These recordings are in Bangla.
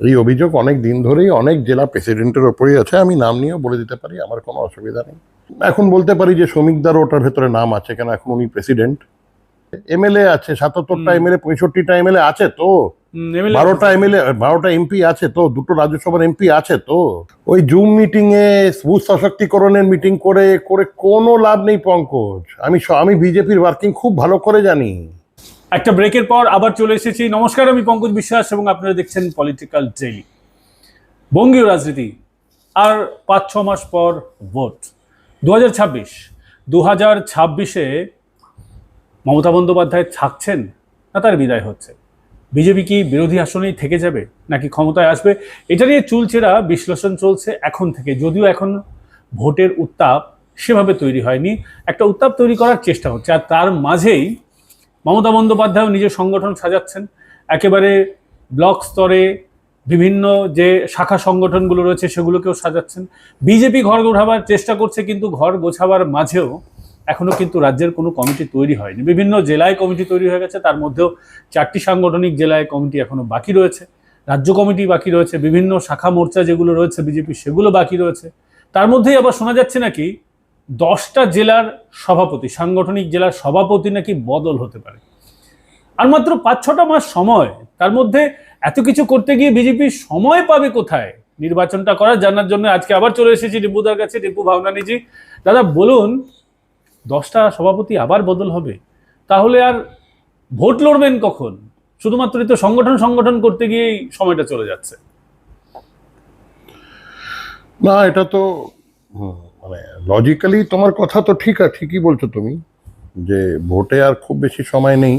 এই অভিযোগ অনেক দিন ধরেই অনেক জেলা প্রেসিডেন্টের ওপরেই আছে। আমি নাম নিয়েও বলে দিতে পারি আমার কোনো অসুবিধা নেই। এখন বলতে পারি যে শ্রমিকদার ওটার ভেতরে নাম আছে কেন? এখন উনি প্রেসিডেন্ট। এমএলএ আছে সাতাত্তরটা। এমএলএ পঁয়ষট্টিটা এমএলএ আছে তো। বারোটা এমএলএ বারোটা এমপি আছে তো দুটো রাজ্যসভার এমপি আছে তো। ওই জুম মিটিং এ সশক্তিকরণের মিটিং করে করে কোনো লাভ নেই পঙ্কজ। আমি আমি বিজেপির ওয়ার্কিং খুব ভালো করে জানি। একটা ব্রেকের পর আবার চলে এসেছি। নমস্কার, আমি পঙ্কজ বিশ্বাস এবং আপনারা দেখছেন পলিটিক্যাল ডেইলি বঙ্গীয় রাজনীতি, আর পাঁচ, ছ মাস পর ভোট দু হাজার ছাব্বিশ দু হাজার ছাব্বিশে মমতা বন্দ্যোপাধ্যায় থাকছেন না তার বিদায় হচ্ছে? বিজেপি কি বিরোধী আসনেই থেকে যাবে নাকি ক্ষমতায় আসবে? এটা নিয়ে চুলচেরা বিশ্লেষণ চলছে এখন থেকে। যদিও এখন ভোটের উত্তাপ সেভাবে তৈরি হয়নি, একটা উত্তাপ তৈরি করার চেষ্টা হচ্ছে, আর তার মাঝেই মমতা বন্দ্যোপাধ্যায় নিজের সংগঠন সাজাচ্ছেন। একেবারে ব্লক স্তরে বিভিন্ন যে শাখা সংগঠনগুলো রয়েছে সেগুলোকেও সাজাচ্ছেন। বিজেপি ঘর গোছাবার চেষ্টা করছে কিন্তু ঘর গোছাবার মাঝেও এখনও কিন্তু রাজ্যের কোনো কমিটি তৈরি হয়নি। বিভিন্ন জেলায় কমিটি তৈরি হয়ে গেছে, তার মধ্যেও চারটি সাংগঠনিক জেলায় কমিটি এখনও বাকি রয়েছে। রাজ্য কমিটি বাকি রয়েছে, বিভিন্ন শাখা মোর্চা যেগুলো রয়েছে বিজেপি, সেগুলো বাকি রয়েছে। তার মধ্যেই আবার শোনা যাচ্ছে নাকি দশটা জেলার সভাপতি, সাংগঠনিক জেলার সভাপতি নাকি বদল হতে পারে। আর মাত্র পাঁচ ছটা মাস সময়, তার মধ্যে এত কিছু করতে গিয়ে বিজেপি সময় পাবে কোথায়? নির্বাচনটা করার জানার জন্য আজকে আবার চলে এসেছি রিপুদার কাছে। রিপু ভাবনানিজি, দাদা বলুন, দশটা সভাপতি আবার বদল হবে? তাহলে আর ভোট লড়বেন কখন? শুধুমাত্র তো সংগঠন সংগঠন করতে গিয়েই সময়টা চলে যাচ্ছে। না, এটা তো মানে লজিক্যালি তোমার কথা তো ঠিক আছে ঠিকই বলছো তুমি যে ভোটে আর খুব বেশি সময় নেই।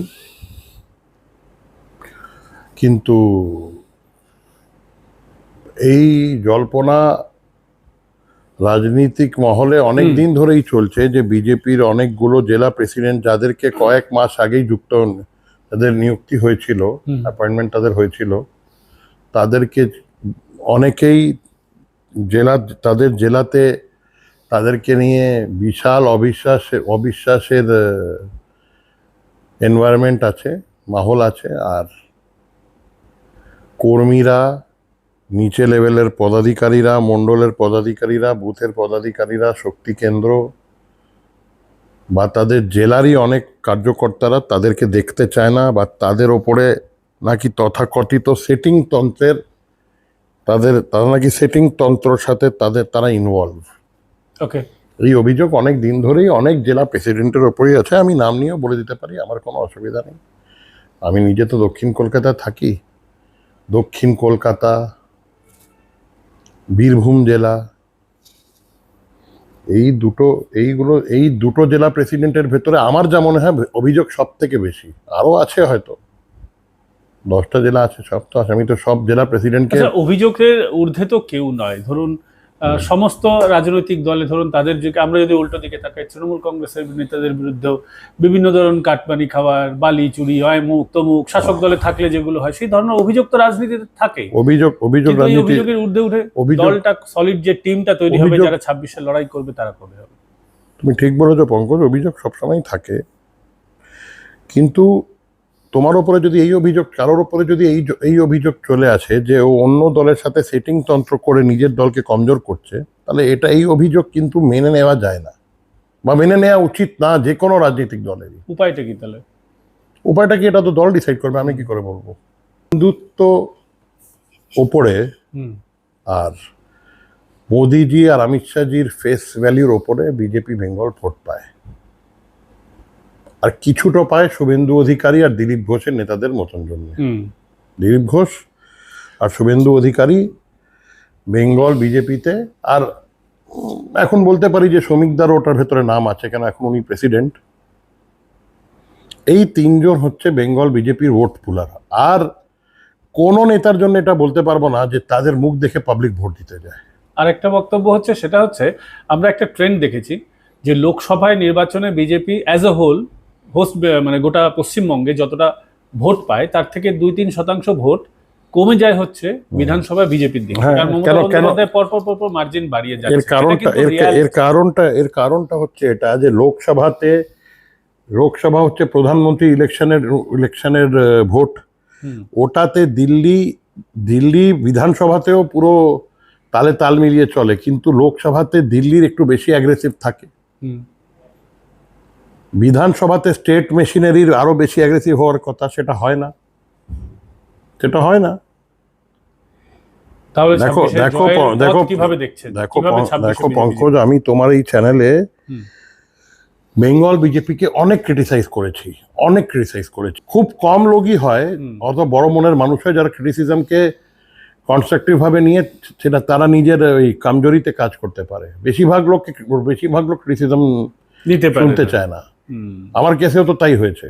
কিন্তু এই জল্পনা রাজনৈতিক মহলে অনেক দিন ধরেই চলছে যে বিজেপির অনেকগুলো জেলা প্রেসিডেন্ট যাদেরকে কয়েক মাস আগেই যুক্ত তাদের নিযুক্তি হয়েছিল অ্যাপয়েন্টমেন্ট তাদের হয়েছিল। তাদেরকে অনেকেই জেলা তাদের জেলাতে তাদেরকে নিয়ে বিশাল অবিশ্বাস, অবিশ্বাসের এনভায়রনমেন্ট আছে, মাহল আছে, আর কর্মীরা, নিচে লেভেলের পদাধিকারীরা, মণ্ডলের পদাধিকারীরা, বুথের পদাধিকারীরা, শক্তি কেন্দ্র, বা তাদের জেলারই অনেক কার্যকর্তারা তাদেরকে দেখতে চায় না, বা তাদের ওপরে নাকি তথাকথিত সেটিং তন্ত্রের, তাদের, তারা নাকি সেটিং তন্ত্রর সাথে তাদের, তারা ইনভলভ ওকে এই অভিযোগ অনেক দিন ধরেই অনেক জেলা প্রেসিডেন্টের ওপরেই আছে। আমি নাম নিয়েও বলে দিতে পারি আমার কোনো অসুবিধা নেই। আমি নিজে তো দক্ষিণ কলকাতায় থাকি। দক্ষিণ কলকাতা বীরভূম জেলা এই দুটো এইগুলো এই দুটো জেলা প্রেসিডেন্টের ভেতরে আমার যা মনে হয় অভিযোগ সব থেকে বেশি। আরও আছে হয়তো। দশটা জেলা আছে সব তো আছে। আমি তো সব জেলা প্রেসিডেন্টকে আচ্ছা অভিযোগের ঊর্ধ্বে তো কেউ নয়। ধরুন সমস্ত রাজনৈতিক দলে ধরুন তাদের দিকে আমরা যদি উল্টো দিকে তাকাই তৃণমূল কংগ্রেসের নেতাদের বিরুদ্ধেও বিভিন্ন ধরনের কাটমানি খাওয়ার বালি চুরি হয় মুখ তমুক শাসক দলে থাকলে যেগুলো হয় সেই ধরনের অভিযোগ তো রাজনীতিতে থাকে। অভিযোগ অভিযোগ অভিযোগের ঊর্ধ্বে উঠে দলটা সলিড যে টিমটা তৈরি হবে যারা ছাব্বিশে লড়াই করবে তারা কবে হবে তুমি ঠিক বলেছ পঙ্কজ অভিযোগ সবসময় থাকে। কিন্তু তোমার ওপরে যদি এই অভিযোগ কারোর ওপরে যদি এই এই অভিযোগ চলে আসে যে ও অন্য দলের সাথে সেটিং তন্ত্র করে নিজের দলকে কমজোর করছে তাহলে এটা এই অভিযোগ কিন্তু মেনে নেওয়া যায় না। বা মেনে নেওয়া উচিত না যে কোনো রাজনৈতিক দলেরই। উপায়টা কি তাহলে? উপায়টা কি এটা তো দল ডিসাইড করবে আমি কি করে বলব? হিন্দুত্ব ওপরে আর মোদিজি আর অমিত শাহজির ফেস ভ্যালির ওপরে বিজেপি বেঙ্গল ভোট পায়। আর কিছুটা পায় শুভেন্দু অধিকারী আর দিলীপ ঘোষের নেতাদের মতন জন্য। দিলীপ ঘোষ আর শুভেন্দু অধিকারী বেঙ্গল বিজেপিতে। আর এখন বলতে পারি যে শ্রমিকদার ওটার ভেতরে নাম আছে কেন এখন উনি প্রেসিডেন্ট? এই তিনজন হচ্ছে বেঙ্গল বিজেপির ভোট পুলার। আর কোনো নেতার জন্য এটা বলতে পারব না যে তাদের মুখ দেখে পাবলিক ভোট দিতে যায়। আর একটা বক্তব্য হচ্ছে সেটা হচ্ছে আমরা একটা ট্রেন্ড দেখেছি যে লোকসভায় নির্বাচনে BJP as a whole host মানে গোটা পশ্চিমবঙ্গে যতটা ভোট পায় তার থেকে দুই তিন শতাংশ ভোট কমে যায় হচ্ছে বিধানসভায় বিজেপির দিকে। হ্যাঁ, পরপর পরপর মার্জিন বাড়িয়ে এর কারণটা এর কারণটা এর কারণটা হচ্ছে এটা যে লোকসভাতে লোকসভা হচ্ছে প্রধানমন্ত্রী ইলেকশনের ইলেকশনের ভোট। ওটাতে দিল্লি দিল্লি বিধানসভাতেও পুরো তালে তাল মিলিয়ে চলে কিন্তু লোকসভাতে দিল্লির একটু বেশি অ্যাগ্রেসিভ থাকে। বিধানসভাতে স্টেট মেশিনারির আরও বেশি অ্যাগ্রেসিভ হওয়ার কথা সেটা হয় না। সেটা হয় না। দেখো দেখো দেখো দেখো কীভাবে পং- 26 এ দেখো পঙ্কজ আমি তোমার এই চ্যানেলে বেঙ্গল বিজেপিকে অনেক ক্রিটিসাইজ করেছি অনেক ক্রিটিসাইজ করেছি। খুব কম লোকই হয় অত বড় মনের মানুষ হয় যারা ক্রিটিসিজমকে কনস্ট্রাকটিভ ভাবে নিয়ে সেটা তারা নিজের ওই কামজোরিতে কাজ করতে পারে। বেশিরভাগ লোককে বেশিরভাগ লোক ক্রিটিসিজম নিতে শুনতে চায় না। আমার কেসেও তো তাই হয়েছে।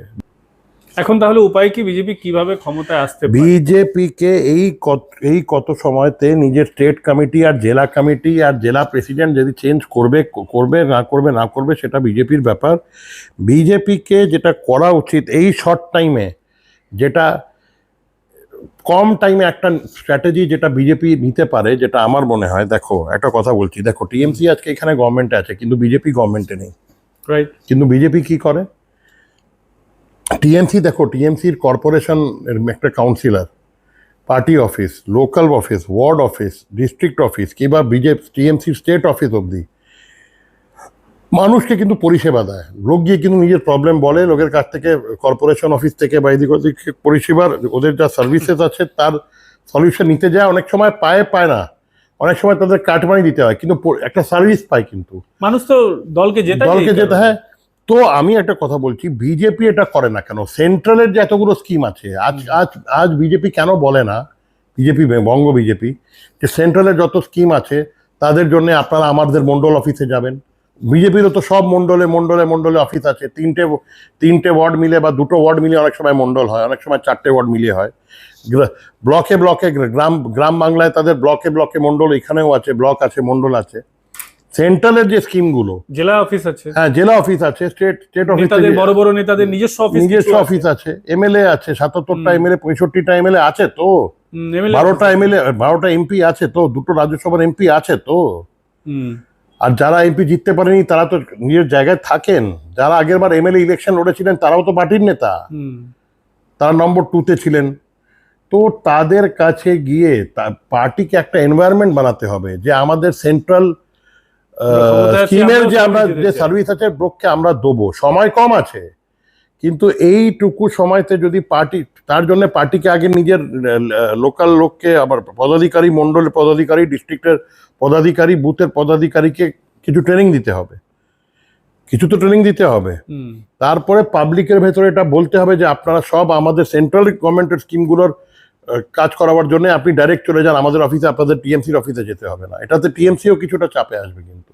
এখন তাহলে উপায় কি? বিজেপি কীভাবে ক্ষমতায় আসতে বিজেপিকে এই কত এই কত সময়তে নিজের স্টেট কমিটি আর জেলা কমিটি আর জেলা প্রেসিডেন্ট যদি চেঞ্জ করবে করবে না করবে না করবে সেটা বিজেপির ব্যাপার। বিজেপিকে যেটা করা উচিত এই শর্ট টাইমে যেটা কম টাইমে একটা স্ট্র্যাটেজি যেটা বিজেপি নিতে পারে যেটা আমার মনে হয় দেখো একটা কথা বলছি। দেখো টিএমসি আজকে এখানে গভর্নমেন্টে আছে কিন্তু বিজেপি গভর্নমেন্টে নেই। কিন্তু বিজেপি কি করে? টিএমসি দেখো টিএমসির কর্পোরেশন একটা councillor party office local office ward office district office কিংবা বিজেপি টিএমসির স্টেট অফিস অবধি। মানুষকে কিন্তু পরিষেবা দেয়। লোক গিয়ে কিন্তু নিজের প্রবলেম বলে, লোকের কাছ থেকে কর্পোরেশন অফিস থেকে বা এদিক ওদিক পরিষেবার, ওদের যা সার্ভিসেস আছে, তার সলিউশন নিতে যায়, অনেক সময় পায় পায় না। অনেক সময় তাদের কাটমানি দিতে হয় কিন্তু একটা সার্ভিস পায় কিন্তু। মানুষ তো দলকে জেতা দলকে যেতে হয়। তো আমি একটা কথা বলছি বিজেপি এটা করে না কেন? সেন্ট্রালের যে এতগুলো স্কিম আছে আজ আজ আজ বিজেপি কেন বলে না? বিজেপি বঙ্গ বিজেপি যে সেন্ট্রালের যত স্কিম আছে তাদের জন্য আপনারা আমাদের মন্ডল অফিসে যাবেন। বিজেপিরও তো সব মন্ডলে মন্ডলে মন্ডলে অফিস আছে। তিনটে তিনটে ওয়ার্ড মিলে বা দুটো ওয়ার্ড মিলে অনেক সময় মন্ডল হয় অনেক সময় চারটে ওয়ার্ড মিলিয়ে হয়। ব্লকে ব্লকে গ্রাম গ্রাম বাংলায় তাদের ব্লকে ব্লকে মন্ডল এখানেও আছে ব্লক আছে মন্ডল আছে। সেন্ট্রালের যে স্কিমগুলো জেলা অফিস আছে। হ্যাঁ জেলা অফিস আছে স্টেট স্টেট অফিস নেতাদের বড় বড় নেতাদের নিজস্ব অফিস নিজস্ব অফিস আছে এমএলএ আছে সাতাত্তরটা। এমএলএ পঁয়ষট্টিটা এমএলএ আছে তো? বারোটা এমএলএ বারোটা এমপি আছে তো? দুটো রাজ্যসভার এমপি আছে তো? আর যারা এমপি জিততে পারেনি তারা তো নিজের জায়গায় থাকেন। যারা আগের বার এমএলএ ইলেকশন লড়েছিলেন তারাও তো পার্টির নেতা। তারা নম্বর টুতে ছিলেন। তো তাদের কাছে গিয়ে পার্টিকে একটা এনভায়রনমেন্ট বানাতে হবে যে আমাদের সেন্ট্রাল স্কিমের যে আমরা যে। সার্ভিস আছে ব্লককে আমরা দেবো। সময় কম আছে কিন্তু এইটুকু সময়তে যদি পার্টি তার জন্য পার্টিকে আগে নিজের লোকাল লোককে আবার পদাধিকারী মণ্ডলের পদাধিকারী ডিস্ট্রিক্টের পদাধিকারী বুথের পদাধিকারীকে কিছু ট্রেনিং দিতে হবে। কিছু তো ট্রেনিং দিতে হবে। তারপরে পাবলিকের ভেতরে এটা বলতে হবে যে আপনারা সব আমাদের সেন্ট্রাল গভর্নমেন্টের স্কিমগুলোর কাজ করাবার জন্য আপনি ডাইরেক্ট চলে যান। আমাদের অফিসে আপনাদের টিএমসির অফিসে যেতে হবে না। এটাতে টিএমসিও কিছুটা চাপে আসবে কিন্তু।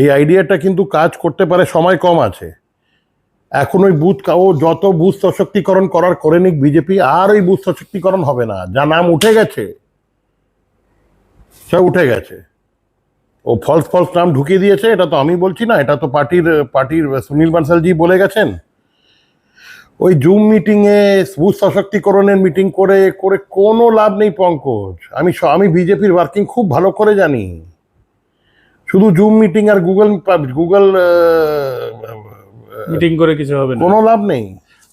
এই আইডিয়াটা কিন্তু কাজ করতে পারে সময় কম আছে। এখন ওই বুথ ও যত বুথ সশক্তিকরণ করার করে নিক বিজেপি আর ওই বুথ সশক্তিকরণ হবে না। যা নাম উঠে গেছে সে উঠে গেছে। ও ফলস ফলস নাম ঢুকিয়ে দিয়েছে এটা তো আমি বলছি না এটা তো পার্টির পার্টির সুনীল বানসালজি বলে গেছেন। ওই জুম মিটিংয়ে বুথ সশক্তিকরণের মিটিং করে করে কোনো লাভ নেই পঙ্কজ। আমি আমি বিজেপির ওয়ার্কিং খুব ভালো করে জানি। শুধু জুম মিটিং আর গুগল গুগল মিটিং করে কিছু হবে না। কোনো লাভ নেই।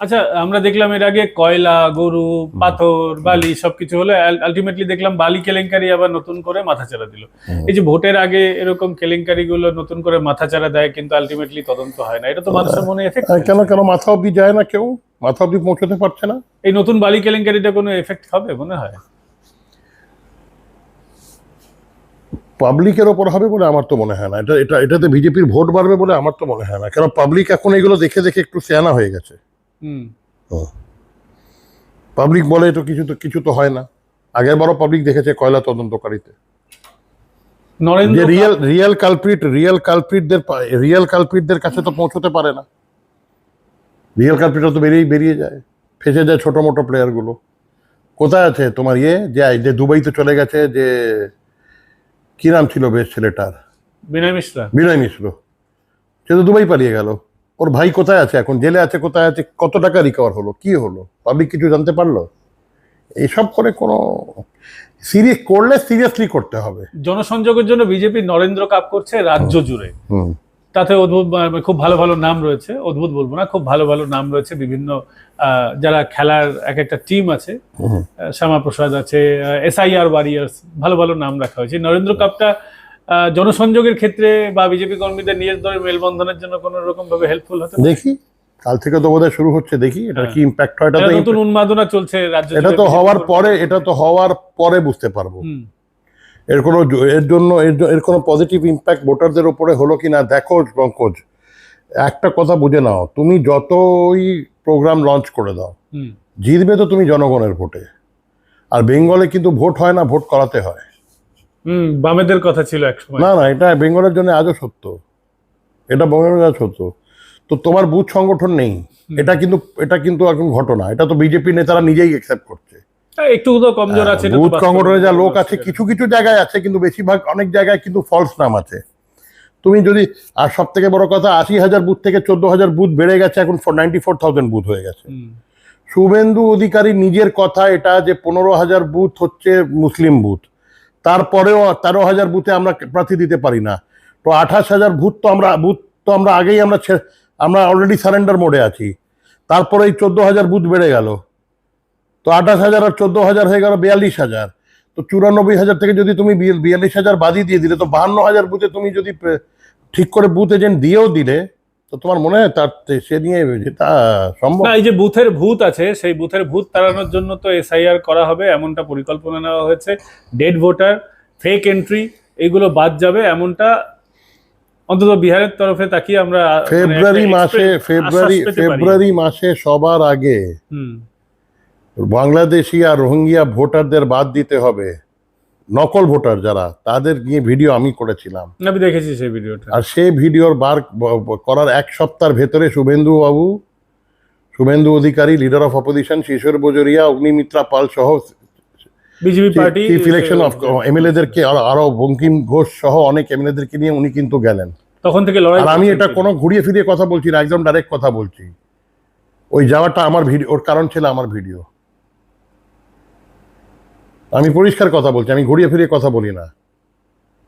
আচ্ছা আমরা দেখলাম এর আগে কয়লা গরু পাথর বালি সবকিছু হলে। আলটিমেটলি দেখলাম বালি কেলেঙ্কারি আবার নতুন করে মাথাচাড়া দিল। এই যে ভোটের আগে এরকম কেলেঙ্কারি গুলো নতুন করে মাথাচাড়া দেয় কিন্তু আলটিমেটলি তদন্ত হয় না। এটা তো মানুষের মনে এফেক্ট কেন কেন মাথা অব্দি যায় না কেউ? মাথা অব্দি পৌঁছতে পারছে না? এই নতুন বালি কেলেঙ্কারিটা কোনো এফেক্ট হবে মনে হয়? পাবলিকের ওপর হবে বলে আমার তো মনে হয় না। এটা এটা এটাতে বিজেপির ভোট বাড়বে বলে আমার তো মনে হয় না। কেন পাবলিক এখন এগুলো দেখে দেখে একটু সেয়ানা হয়ে গেছে। পাবলিক বলে তো কিছু তো কিছু তো হয় না। আগের বারও পাবলিক দেখেছে কয়লা তদন্তকারীতে। রিয়েল রিয়েল কালপ্রিট রিয়েল কালপ্রিটদের রিয়েল কালপ্রিটদের কাছে তো পৌঁছতে পারে না। রিয়েল কালপ্রিটরা তো বেরিয়ে বেরিয়ে যায়। ফেসে যায় ছোট মোটো প্লেয়ারগুলো কোথায় আছে তোমার ইয়ে? যে যে দুবাইতে চলে গেছে যে কি নাম ছিল বেশ ছেলেটার? বিনয় মিশ্রা। বিনয় মিশ্র। সে তো দুবাই পালিয়ে গেল। ওর ভাই কোথায় আছে এখন? জেলে আছে কোথায় আছে? কত টাকা রিকভার হলো? কি হলো? পাবলিক কিছু জানতে পারল? এইসব করে কোনো সিরিয়াস করলে সিরিয়াসলি করতে হবে। জনসংযোগের জন্য বিজেপি নরেন্দ্র কাপ করছে রাজ্য জুড়ে। তাতে অদ্ভুত খুব ভালো ভালো নাম রয়েছে অদ্ভুত বলব না খুব ভালো ভালো নাম রয়েছে বিভিন্ন আহ, যারা খেলার এক একটা টিম আছে শ্যামাপ্রসাদ আছে এসআইআর ওয়ারিয়ার্স ভালো ভালো নাম রাখা হয়েছে। নরেন্দ্র কাপটা জনসংযোগের ক্ষেত্রে বা বিজেপি কর্মীদের নিজের দলের মেলবন্ধনের জন্য কোনো রকম ভাবে হেল্পফুল হতে দেখি কাল থেকে তো বোধহয় শুরু হচ্ছে দেখি এটা কি ইম্প্যাক্ট হয় এটা নতুন উন্মাদনা চলছে রাজ্য এটা তো হওয়ার পরে এটা তো হওয়ার পরে বুঝতে পারব। এর কোনো এর জন্য এর কোনো পজিটিভ ইম্প্যাক্ট ভোটারদের উপরে হলো কি না দেখো পঙ্কজ। একটা কথা বুঝে নাও তুমি যতই প্রোগ্রাম লঞ্চ করে দাও জিতবে তো তুমি জনগণের ভোটে। আর বেঙ্গলে কিন্তু ভোট হয় না ভোট করাতে হয়। হুম, বামেদের কথা ছিল একসময় না না এটা বেঙ্গলের জন্য আজও সত্য। এটা বেঙ্গলের সত্য। তো তোমার বুথ সংগঠন নেই। এটা কিন্তু এটা কিন্তু এখন ঘটনা। এটা তো বিজেপি নেতারা নিজেই অ্যাকসেপ্ট করছে। একটু তো কমজোর আছে বুথ সংগঠনে যা লোক আছে কিছু কিছু জায়গায় আছে কিন্তু বেশিরভাগ অনেক জায়গায় কিন্তু ফলস নাম আছে। তুমি যদি আর সব থেকে বড় কথা আশি হাজার বুথ থেকে চোদ্দ হাজার বুথ বেড়ে গেছে এখন নাইনটি ফোর থাউজেন্ড বুথ হয়ে গেছে। শুভেন্দু অধিকারী নিজের কথা এটা যে পনেরো হাজার বুথ হচ্ছে মুসলিম বুথ তারপরেও তেরো হাজার বুথে আমরা প্রার্থী দিতে পারি না। তো আঠাশ হাজার বুথ তো আমরা, বুথ তো আমরা আগেই আমরা আমরা অলরেডি সারেন্ডার মোডে আছি। তারপরে এই চোদ্দ হাজার বুথ বেড়ে গেল। তো আঠাশ হাজার আর চোদ্দ হাজার হয়ে গেল বিয়াল্লিশ হাজার। তো চুরানব্বই হাজার থেকে যদি তুমি বিয়াল- বিয়াল্লিশ হাজার বাদই দিয়ে দিলে, তো বাহান্ন হাজার বুথে তুমি যদি ঠিক করে বুথ এজেন্ট দিয়েও দিলে তো তোমার মনে হয় তার সে নিয়ে যেটা সম্ভব? না এই যে বুথের ভূত আছে সেই বুথের ভূত তাড়ানোর জন্য তো এসআইআর করা হবে এমনটা পরিকল্পনা নেওয়া হয়েছে। ডেড ভোটার ফেক এন্ট্রি এগুলো বাদ যাবে এমনটা অন্তত বিহারের তরফে তাকিয়ে আমরা মানে ফেব্রুয়ারি মাসে ফেব্রুয়ারি। ফেব্রুয়ারি মাসে সবার আগে হুম, বাংলাদেশি আর রোহিঙ্গিয়া ভোটারদের বাদ দিতে হবে। নকল ভোটার যারা তাদের নিয়ে ভিডিও আমি করেছিলাম। আমি দেখেছি সেই ভিডিওটা। আর সেই ভিডিওর বার করার এক সপ্তাহের ভেতরে শুভেন্দু বাবু Suvendu Adhikari leader of opposition Shishir Bajoria Agnimitra Paul সহ BJP party chief election of এমএলএদেরকে আরও বঙ্কিম ঘোষ সহ অনেক এমএলএদেরকে নিয়ে উনি কিন্তু গেলেন। তখন থেকে লড়াই আর আমি এটা কোনো ঘুরিয়ে ফিরিয়ে কথা বলছি না একদম ডাইরেক্ট কথা বলছি। ওই যাওয়াটা আমার ভিডিও ওর কারণ ছিল আমার ভিডিও। আমি পরিষ্কার কথা বলছি, আমি ঘুরিয়ে ফিরিয়ে কথা বলি না।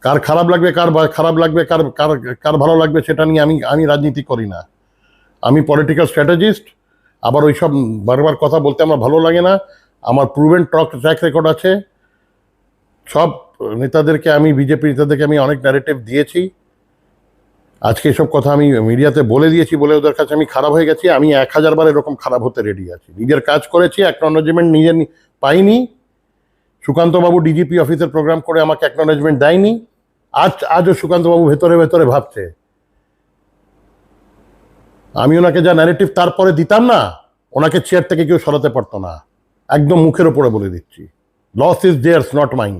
কার খারাপ লাগবে, কার খারাপ লাগবে, কার কার কার ভালো লাগবে সেটা নিয়ে আমি আমি রাজনীতি করি না। আমি পলিটিক্যাল স্ট্র্যাটেজিস্ট আবার ওই সব বারবার কথা বলতে আমার ভালো লাগে না। আমার প্রুভেন ট্রক ট্র্যাক রেকর্ড আছে। সব নেতাদেরকে আমি বিজেপি নেতাদেরকে আমি অনেক ন্যারেটিভ দিয়েছি। আজকে এসব কথা আমি মিডিয়াতে বলে দিয়েছি বলে ওদের কাছে আমি খারাপ হয়ে গেছি। আমি এক হাজার বার এরকম খারাপ হতে রেডি আছি। নিজের কাজ করেছি একটা অ্যাকনোলজমেন্ট নিজে পাইনি। সুকান্তবাবু ডিজিপি অফিসের প্রোগ্রাম করে আমাকে অ্যাকনোলজমেন্ট দেয়নি। আজ, আজও সুকান্তবাবু ভেতরে ভেতরে ভাবছে। আমি ওনাকে যা ন্যারেটিভ তারপরে দিতাম না, ওনাকে চেয়ার থেকে কেউ সরাতে পারতো না। একদম মুখের ওপরে বলে দিচ্ছি। Loss is there's not mine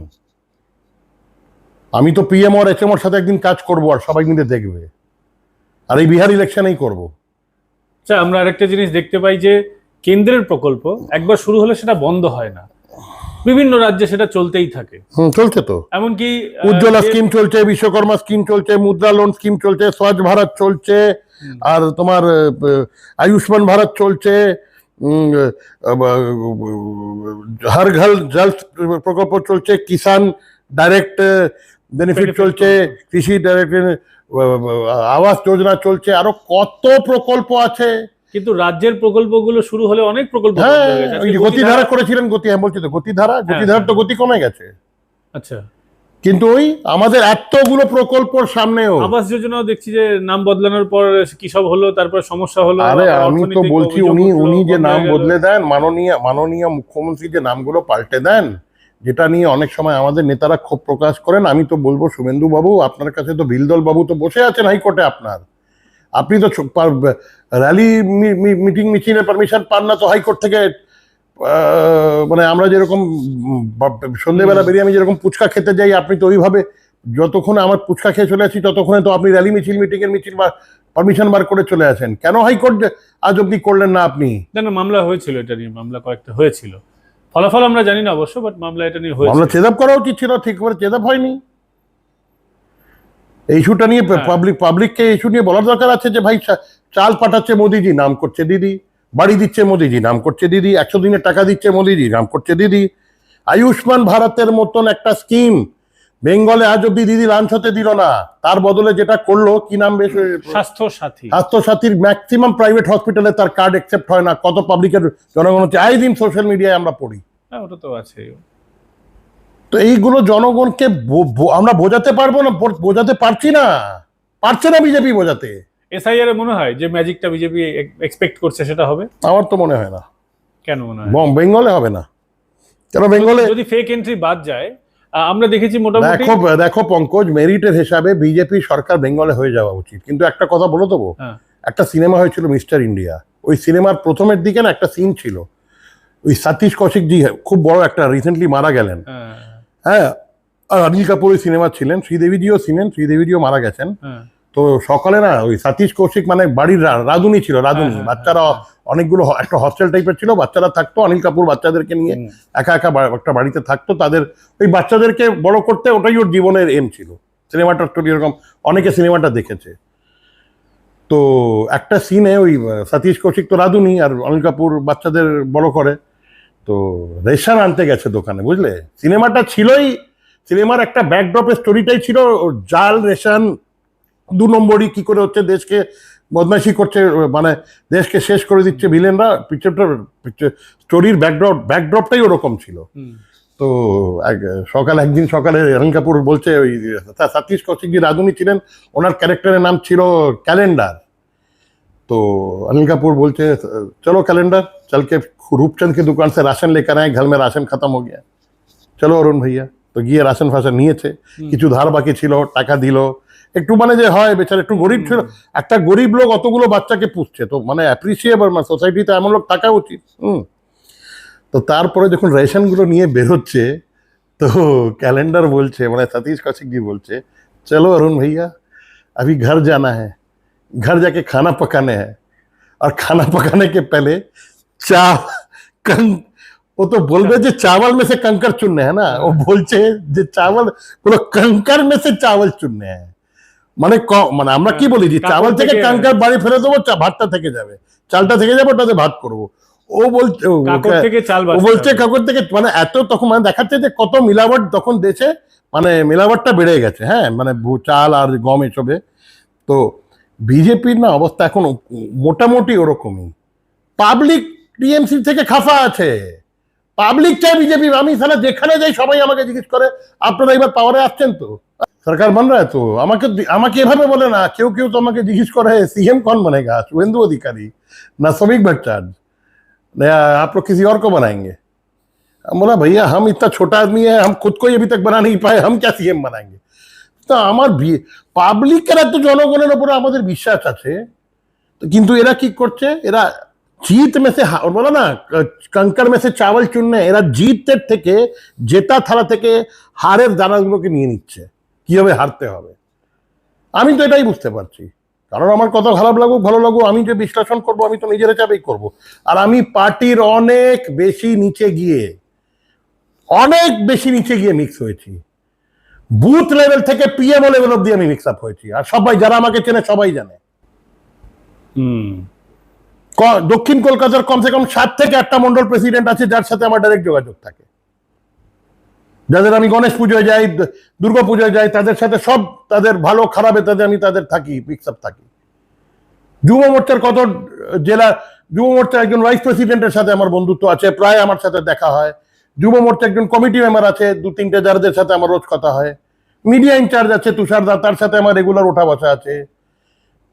আমি তো পিএম আর এইচএম সাথে একদিন কাজ করব আর সবাই মিলে দেখবে। আর এই বিহার ইলেকশনেই করব। আচ্ছা আমরা আরেকটা জিনিস দেখতে পাই যে কেন্দ্রের প্রকল্প একবার শুরু হলে সেটা বন্ধ হয় না। বিভিন্ন রাজ্যে সেটা চলতেই থাকে। চলছে তো। এমনকি উজ্জ্বলা স্কিম চলছে বিশ্বকর্মা স্কিম চলছে মুদ্রা লোন স্কিম চলছে স্বচ্ছ ভারত চলছে আর তোমার আয়ুষ্মান ভারত চলছে হর ঘর জল প্রকল্প চলছে কিষান ডাইরেক্ট বেনিফিট চলছে কৃষি ডাইরেক্ট আবাস যোজনা চলছে আরও কত প্রকল্প আছে। কিন্তু রাজ্যের প্রকল্পগুলো শুরু হলে অনেক প্রকল্প হ্যাঁ হয়ে গতিধারা করেছিলেন গতি হ্যাঁ বলছি তো গতিধারা গতিধারা তো গতি কমে গেছে। আচ্ছা। কিন্তু ওই আমাদের এতগুলো প্রকল্পর সামনেও আবাস যোজনাও দেখছি যে নাম বদলানোর পর কি সব হলো তারপর সমস্যা হলো আরে আমি তো বলছি উনি উনি যে নাম বদলে দেন মাননীয় মাননীয় মুখ্যমন্ত্রী যে নামগুলো পাল্টে দেন যেটা নিয়ে অনেক সময় আমাদের নেতারা ক্ষোভ প্রকাশ করেন। আমি তো বলব শুভেন্দু বাবু আপনার কাছে তো বিলদল বাবু তো বসে আছেন হাইকোর্টে আপনার। আপনি তো র্যালি মিটিং মিছিলের পারমিশন পান না তো হাইকোর্ট থেকে মানে আমরা যেরকম সন্ধেবেলা বেরিয়ে আমি যেরকম পুচকা খেতে যাই আপনি তো ওইভাবে যতক্ষণ আমার পুচকা খেয়ে চলে আসি ততক্ষণে তো আপনি র্যালি মিছিল মিটিং এর মিছিল বা পারমিশন বার করে চলে আসেন। কেন হাইকোর্ট আজ অব্দি করলেন না আপনি? না না মামলা হয়েছিল এটা নিয়ে মামলা কয়েকটা হয়েছিল। ফলাফল আমরা জানি না অবশ্য বাট মামলা এটা নিয়ে হয়েছিল মামলা চেদাপ করা উচিত ছিল ঠিক করে চেদাপ হয়নি। এই ইস্যুটা নিয়ে। পাবলিক পাবলিককে ইস্যু নিয়ে বলার দরকার আছে যে ভাই চাল পাঠাচ্ছে মোদিজি নাম করছে দিদি। বাড়ি দিচ্ছে মোদিজি নাম করছে দিদি। একশো দিনের টাকা দিচ্ছে মোদিজি নাম করছে দিদি। আয়ুষ্মান ভারতের মতন একটা স্কিম বেঙ্গলে আজ অব্দি দিদি লাঞ্চ হতে দিল না। তার বদলে যেটা করল কি নাম বেশ স্বাস্থ্য সাথী স্বাস্থ্য সাথীর ম্যাক্সিমাম প্রাইভেট হসপিটালে তার কার্ড অ্যাকসেপ্ট হয় না। কত পাবলিকের জনগণ হচ্ছে। আই দিন সোশ্যাল মিডিয়ায় আমরা পড়ি। হ্যাঁ ওটা তো আছে তো এইগুলো জনগণকে আমরা বোঝাতে পারব না বোঝাতে পারছি না। পারছে না বিজেপি বোঝাতে। এসআইআর মনে হয় যে ম্যাজিকটা বিজেপি এক্সপেক্ট করছে সেটা হবে? আমার তো মনে হয় না। কেন মনে হয়? বেঙ্গলে হবে না। কেন বেঙ্গলে যদি ফেক এন্ট্রি বাদ যায় আমরা দেখেছি মোটামুটি দেখো দেখো পঙ্কজ মেরিটের হিসাবে বিজেপি সরকার বেঙ্গলে হয়ে যাওয়া উচিত। কিন্তু একটা কথা বলে দেবো হ্যাঁ। একটা সিনেমা হয়েছিল মিস্টার ইন্ডিয়া। ওই সিনেমার প্রথমের দিকে না একটা সিন ছিল। ওই সতীশ কৌশিক জি খুব বড় একটা রিসেন্টলি মারা গেলেন। হ্যাঁ, আর অনিল কাপুর সিনেমা ছিলেন শ্রীদেবীজিও ছিলেন শ্রীদেবীজিও মারা গেছেন। হ্যাঁ, তো সকালে না ওই সতীশ কৌশিক মানে বাড়ির রাঁধুনি ছিল রাঁধুনি। হ্যাঁ, হ্যাঁ, বাচ্চারা অনেকগুলো একটা হস্টেল টাইপের ছিল বাচ্চারা থাকতো অনিল কাপুর বাচ্চাদেরকে নিয়ে একা একা একটা বাড়িতে থাকতো। তাদের ওই বাচ্চাদেরকে বড় করতে ওটাই ওর জীবনের এম ছিল। সিনেমাটার স্টোরি এরকম অনেকে সিনেমাটা দেখেছে। তো একটা সিনে ওই সতীশ কৌশিক তো রাঁধুনি আর অনিল কাপুর বাচ্চাদের বড় করে। তো রেশন আনতে গেছে দোকানে বুঝলে? সিনেমাটা ছিলই সিনেমার একটা ব্যাকড্রপের স্টোরিটাই ছিল জাল রেশন দু নম্বরই কি করে হচ্ছে দেশকে বদমাইশি করছে মানে দেশকে শেষ করে দিচ্ছে ভিলেনরা পিকচারটা স্টোরির ব্যাকড্রপ ব্যাকড্রপটাই ওরকম ছিল। তো এক- সকাল একদিন সকালে রণ কাপুর বলছে ওই সতীশ কৌশিক জি রাধুনি ছিলেন ওনার ক্যারেক্টারের নাম ছিল ক্যালেন্ডার तो अनिल कपूर बोलते चलो कैलेंडर चल के रूपचंद की दुकान से राशन लेकर आए घर में राशन खत्म हो गया চলো অরুণ ভাইয়া তো গিয়ে রাশন ফাশন নিয়েছে কিছু ধার বাকি ছিল টাকা দিল একটু মানে যে হয় বেচারা একটু গরিব ছিল একটা গরিব লোক অতগুলো বাচ্চাকে পুষছে তো মানে অ্যাপ্রিসিয়েবল মানে সোসাইটিতে এমন লোক থাকা উচিত হুম তো তারপরে যখন রেশনগুলো নিয়ে বেরোচ্ছে তো ক্যালেন্ডার বলছে মানে সতীশ कौशिक जी বলছে चलो अरुण भैया अभी घर जाना है घर जाके खाना पकाने हैं और खाना पकाने के पहले चाव कंग वो तो बोलबे जे चावल में से कंकर चुनने है ना वो बोलचे जे चावल बोलो कंकर में से चावल चुनने हैं মানে মানে আমরা কি বলি যে চাवল থেকে কাঙ্কার বাড়ি ফেলে দেবো ভাতটা থেকে যাবে চালটা থেকে যাবে ওটাতে ভাত করব ও বলছে ও বলছে কাকর থেকে মানে এত তখন মানে দেখাচ্ছে যে কত মিলাবট তখন দেশে মানে মিলাবটটা বেড়ে গেছে হ্যাঁ মানে চাল আর গম এসবে তো বিজেপির না অবস্থা এখন মোটামুটি ওরকমই পাবলিক টিএমসি থেকে খাফা আছে পাবলিক চাই বিজেপি আমি সালা যেখানে যাই সবাই আমাকে জিজ্ঞেস করে আপনারা এবার পাওয়ারে আসছেন তো সরকার বন রা তো আমাকে আমাকে এভাবে বলে না কেউ কেউ তো আমাকে জিজ্ঞেস করে सीएम कौन बनेगा शुभेंदु अधिकारी ना श्रमिक भट्टाचार्य नया आप लोग किसी और को बनाएंगे हम बोला भैया हम इतना छोटा आदमी है हम खुद को ही अभी तक बना नहीं पाए हम क्या सीएम बनाएंगे তো আমার পাবলিকের এত জনগণের উপরে আমাদের বিশ্বাস আছে। কিন্তু এরা কি করছে? এরা জিত মেসে বলো না, কঙ্কর মেসে চাওয়াল চুননে এরা জিতের থেকে, জেতা থালা থেকে হারের দানাগুলোকে নিয়ে নিচ্ছে। কীভাবে হারতে হবে? আমি তো এটাই বুঝতে পারছি। কারণ আমার কথা খারাপ লাগুক, ভালো লাগুক, আমি যে বিশ্লেষণ করব, আমি তো নিজের চাপেই করব। আর আমি পার্টির অনেক বেশি নিচে গিয়ে, অনেক বেশি নিচে গিয়ে মিক্স হয়েছি। বুথ লেভেল থেকে পিএমও লেভেল অব্দি আমি মিক্স আপ হয়েছি। আর সবাই যারা আমাকে চেনে সবাই জানে। দক্ষিণ কলকাতার কমসে কম সাত থেকে আটটা মন্ডল প্রেসিডেন্ট আছে যার সাথে আমার ডাইরেক্ট যোগাযোগ থাকে। যাদের আমি গণেশ পুজোয় যাই দুর্গা পুজোয় যাই তাদের সাথে সব তাদের ভালো খারাপে তাদের আমি তাদের থাকি মিক্স আপ থাকি। যুব মোর্চার কত জেলা যুব মোর্চার একজন ভাইস প্রেসিডেন্টের সাথে আমার বন্ধুত্ব আছে প্রায় আমার সাথে দেখা হয়। যুব মোর্চা একজন কমিটি মেম্বার আছে, দু তিনটে যাদের সাথে আমার রোজ কথা হয়। মিডিয়া ইনচার্জ আছে তুষার দা, তার সাথে আমার রেগুলার ওঠা বসা আছে।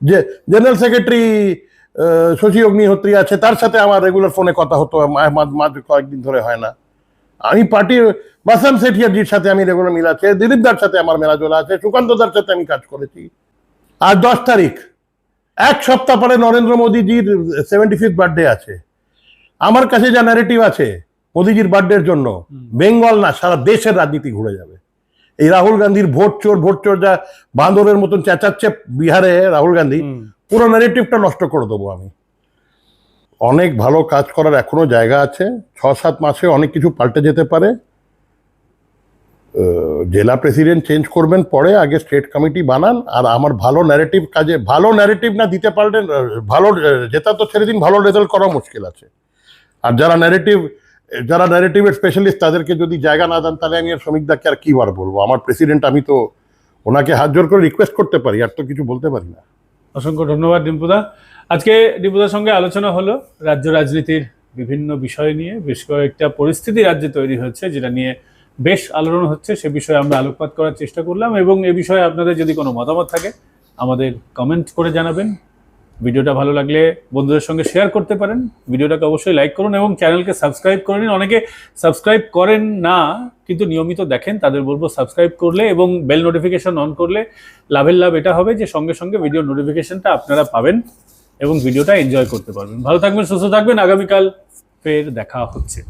যে জেনারেল সেক্রেটারি শশী অগ্নিহোত্রী আছে, তার সাথে আমার রেগুলার ফোনে কথা হতো মাঝ কয়েকদিন ধরে হয় না। আমি পার্টি বাসাম সেঠিয়াজির সাথে আমি রেগুলার মিল আছে, দিলীপ দার সাথে আমার মেলাজোলা আছে, সুকান্ত দার সাথে আমি কাজ করেছি। আর দশ তারিখ, এক সপ্তাহ পরে নরেন্দ্র মোদীজির সেভেন্টি ফিফথ বার্থডে আছে। আমার কাছে যা ন্যারেটিভ আছে মোদীজির বার্থডের জন্য বেঙ্গল না সারা দেশের রাজনীতি ঘুরে যাবে। এই রাহুল গান্ধীর ভোট চোর ভোট চোর যা বান্দরের মতন চেঁচাচ্ছে বিহারে রাহুল গান্ধী পুরো ন্যারেটিভটা নষ্ট করে দেবো আমি। অনেক ভালো কাজ করার এখনও জায়গা আছে ছ সাত মাসে অনেক কিছু পাল্টে যেতে পারে। জেলা প্রেসিডেন্ট চেঞ্জ করবেন পরে আগে স্টেট কমিটি বানান আর আমার ভালো ন্যারেটিভ কাজে ভালো ন্যারেটিভ না দিতে পারলেন ভালো জেতা তো ছেড়ে দিন ভালো রেজাল্ট করা মুশকিল আছে। আর যারা ন্যারেটিভ যারা ন্যারেটিভের স্পেশালিস্ট তাদেরকে যদি জায়গা না দেন, তাহলে আমি আর শ্রমিকদাকে আর কি বার বলব? আমার প্রেসিডেন্ট আমি তো ওনাকে হাত জোর করে রিকোয়েস্ট করতে পারি, আর তো কিছু বলতে পারি না। অসংখ্য ধন্যবাদ ডিম্পুদা। আজকে ডিম্পুদার সঙ্গে আলোচনা হলো রাজ্য রাজনীতির বিভিন্ন বিষয় নিয়ে। বেশ কয়েকটা পরিস্থিতি রাজ্যে তৈরি হচ্ছে, যেটা নিয়ে বেশ আলোড়ন হচ্ছে। সে বিষয়ে আমরা আলোকপাত করার চেষ্টা করলাম এবং এ বিষয়ে আপনাদের যদি কোনো মতামত থাকে, আমাদের কমেন্ট করে জানাবেন। ভিডিওটা ভালো লাগলে বন্ধুদের সঙ্গে শেয়ার করতে পারেন। ভিডিওটাকে অবশ্যই লাইক করুন এবং চ্যানেলকে সাবস্ক্রাইব করে নিন। অনেকে সাবস্ক্রাইব করেন না, কিন্তু নিয়মিত দেখেন, তাদের বলব সাবস্ক্রাইব করলে এবং বেল নোটিফিকেশন অন করলে লাভের লাভ এটা হবে যে সঙ্গে সঙ্গে ভিডিও নোটিফিকেশনটা আপনারা পাবেন এবং ভিডিওটা এনজয় করতে পারবেন। ভালো থাকবেন, সুস্থ থাকবেন। আগামীকাল ফের দেখা হচ্ছে।